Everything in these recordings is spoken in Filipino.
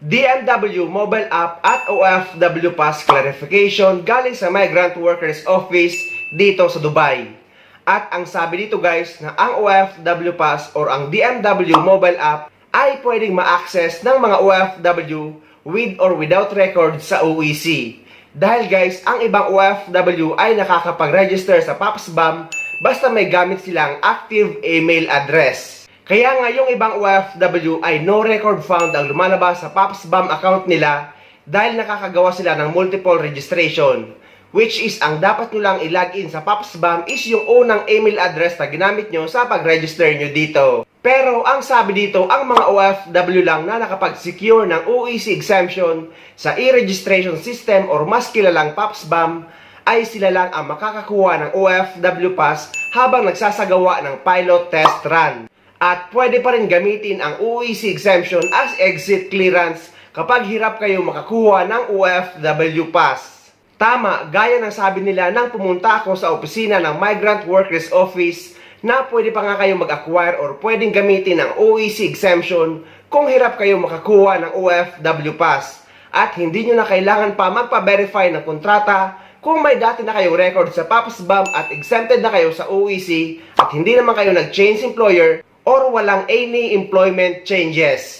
DMW mobile app at OFW pass clarification galing sa Migrant Workers Office dito sa Dubai. At ang sabi dito guys na ang OFW pass or ang DMW mobile app ay pwedeng ma-access ng mga OFW with or without record sa OEC. Dahil guys, ang ibang OFW ay nakakapag-register sa PAPSBAM basta may gamit silang active email address. Kaya nga ibang OFW ay no record found ang lumalabas sa PAPSBAM account nila dahil nakakagawa sila ng multiple registration. Which is ang dapat nyo lang i-login sa PAPSBAM is yung unang email address na ginamit nyo sa pag-register nyo dito. Pero ang sabi dito, ang mga OFW lang na nakapag-secure ng OEC exemption sa e-registration system or mas kilalang PAPSBAM ay sila lang ang makakakuha ng OFW pass habang nagsasagawa ng pilot test run. At pwede pa rin gamitin ang OEC exemption as exit clearance kapag hirap kayo makakuha ng OFW pass. Tama, gaya ng sabi nila nang pumunta ako sa opisina ng Migrant Workers Office na pwede pa nga kayo mag-acquire or pwedeng gamitin ang OEC exemption kung hirap kayo makakuha ng OFW pass. At hindi nyo na kailangan pa magpa-verify ng kontrata kung may dati na kayong record sa PAPSBAM at exempted na kayo sa OEC at hindi naman kayo nag-change employer or walang any employment changes.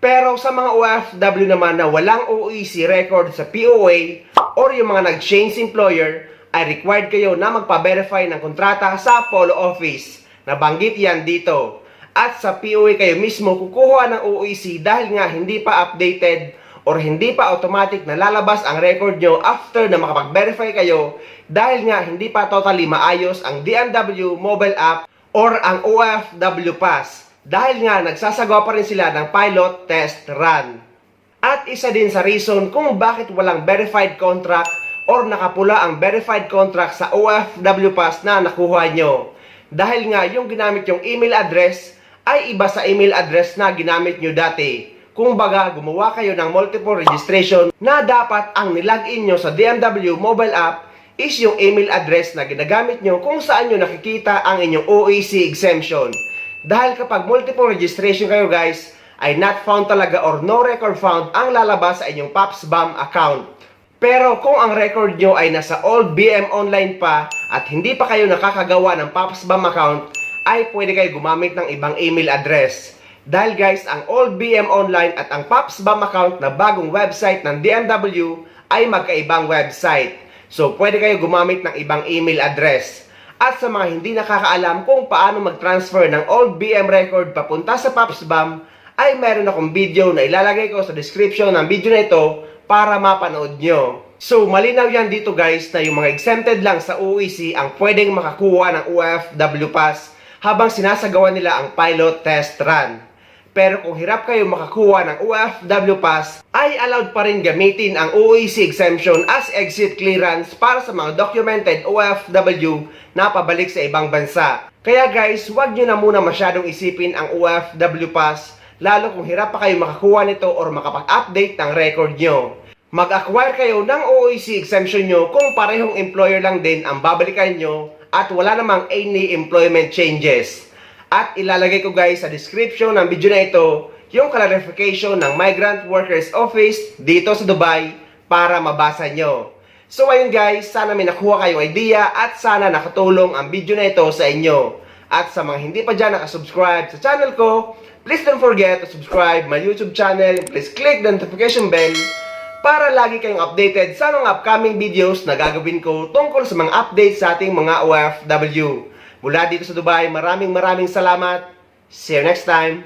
Pero sa mga OFW naman na walang OEC record sa POA or yung mga nag-change employer, ay required kayo na magpa-verify ng kontrata sa Polo Office. Nabanggit yan dito. At sa POA kayo mismo kukuha ng OEC dahil nga hindi pa updated or hindi pa automatic na lalabas ang record nyo after na makapag-verify kayo dahil nga hindi pa totally maayos ang DMW mobile app or ang OFW Pass dahil nga nagsasagawa pa rin sila ng pilot test run. At isa din sa reason kung bakit walang verified contract or nakapula ang verified contract sa OFW Pass na nakuha nyo. Dahil nga yung ginamit yung email address ay iba sa email address na ginamit nyo dati. Kung baga, gumawa kayo ng multiple registration na dapat ang nilagin nyo sa DMW mobile app is yung email address na ginagamit nyo kung saan nyo nakikita ang inyong OEC exemption. Dahil kapag multiple registration kayo guys, ay not found talaga or no record found ang lalabas sa inyong PAPSBAM account. Pero kung ang record nyo ay nasa old BM online pa at hindi pa kayo nakakagawa ng PAPSBAM account, ay pwede kayo gumamit ng ibang email address. Dahil guys, ang old BM online at ang PAPSBAM account na bagong website ng DMW ay magkaibang website. So pwede kayo gumamit ng ibang email address. At sa mga hindi nakakaalam kung paano mag-transfer ng old BM record papunta sa PAPSBAM, ay meron akong video na ilalagay ko sa description ng video na ito para mapanood nyo. So, malinaw yan dito guys na yung mga exempted lang sa OEC ang pwedeng makakuha ng OFW Pass habang sinasagawa nila ang pilot test run. Pero kung hirap kayo makakuha ng OFW Pass, ay allowed pa rin gamitin ang OEC exemption as exit clearance para sa mga documented OFW na pabalik sa ibang bansa. Kaya guys, huwag nyo na muna masyadong isipin ang OFW Pass lalo kung hirap pa kayo makakuha nito or makapag-update ng record nyo. Mag-acquire kayo ng OEC exemption nyo kung parehong employer lang din ang babalikan nyo at wala namang any employment changes. At ilalagay ko guys sa description ng video na ito yung clarification ng Migrant Workers Office dito sa Dubai para mabasa nyo. So ayun guys, sana may nakuha kayong idea at sana nakatulong ang video na ito sa inyo. At sa mga hindi pa dyan nakasubscribe sa channel ko, please don't forget to subscribe my YouTube channel. Please click the notification bell para lagi kayong updated sa mga upcoming videos na gagawin ko tungkol sa mga updates sa ating mga OFW. Mula dito sa Dubai, maraming maraming salamat. See you next time.